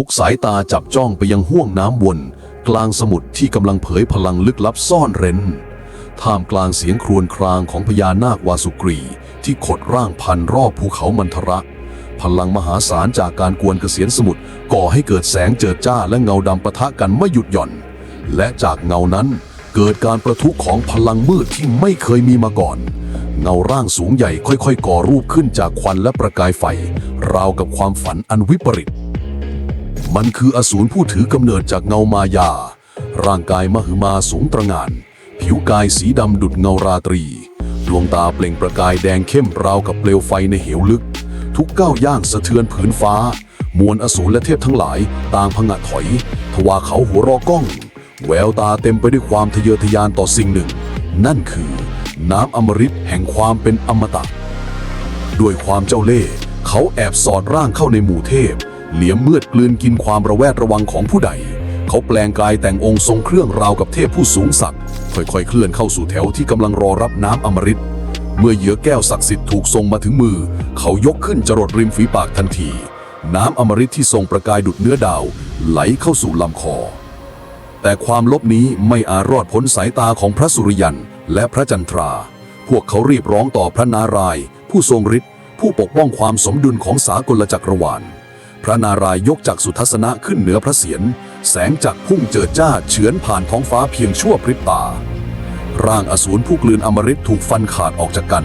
ทุกสายตาจับจ้องไปยังห้วงน้ำวน กลางสมุทรที่กำลังเผยพลังลึกลับซ่อนเร้น ท่ามกลางเสียงครวญครางของพญานาควาสุกรี ที่ขดร่างพันรอบภูเขามันทระพลังมหาศาลจากการกวนเกษียนสมุทรก่อให้เกิดแสงเจิดจ้าและเงาดำปะทะกันไม่หยุดหย่อน และจากเงานั้นเกิดการประทุของพลังมืดที่ไม่เคยมีมาก่อน เงาร่างสูงใหญ่ค่อยๆ ก่อรูปขึ้นจากควันและประกายไฟ ราวกับความฝันอันวิปริต มันคืออสูรผู้ถือกำเนิดจากเงามายา ร่างกายมหึมาสูงตระงาน ผิวกายสีดำดุดเงาราตรี ดวงตาเปล่งประกายแดงเข้มราวกับเปลวไฟในเหวลึก ทุกก้าวย่างสะเทือนผืนฟ้า มวลอสูรและเทพทั้งหลาย ต่างพงะถอย ทว่าเขาหัวรอก้อง แววตาเต็มไปด้วยความทะเยอทะยานต่อสิ่งหนึ่ง นั่นคือ น้ำอมฤตแห่งความเป็นอมตะด้วยความเจ้าเล่ห์เขาแอบสอดร่างเข้าในหมู่เทพ เหลียมมืดกลืนกินความระแวดระวังของผู้ใด เขาแปลงกายแต่งองค์ทรงเครื่องราวกับเทพผู้สูงศักดิ์ค่อยๆ เคลื่อนเข้าสู่แถวที่กำลังรอรับน้ำอมฤตเมื่อเหยื่อแก้วศักดิ์สิทธิ์ถูกส่งมาถึงมือ เขายกขึ้นจรดริมฝีปากทันที น้ำอมฤตที่ทรงประกายดุดเนื้อดาว ไหลเข้าสู่ลำคอ แต่ความลบนี้ไม่อาจรอดพ้นสายตาของพระสุริยันและพระจันทรา พวกเขารีบร้องต่อพระนารายณ์ผู้ทรงฤทธิ์ผู้ปกป้องความสมดุลของสากลจักรวาล ระนารายยกจากสุทัศนะขึ้นเหนือพระเศียรแสงจากพุ่งเจิดจ้าเฉือนผ่านท้องฟ้าเพียงชั่วพริบตา ร่างอสูรผู้กลืนอมฤตถูกฟันขาดออกจากกัน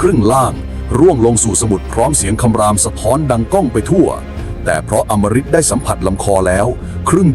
ครึ่งล่างร่วงลงสู่สมุทรพร้อมเสียงคำรามสะท้อนดังก้องไปทั่ว แต่เพราะอมฤตได้สัมผัสลำคอแล้ว ครึ่งบน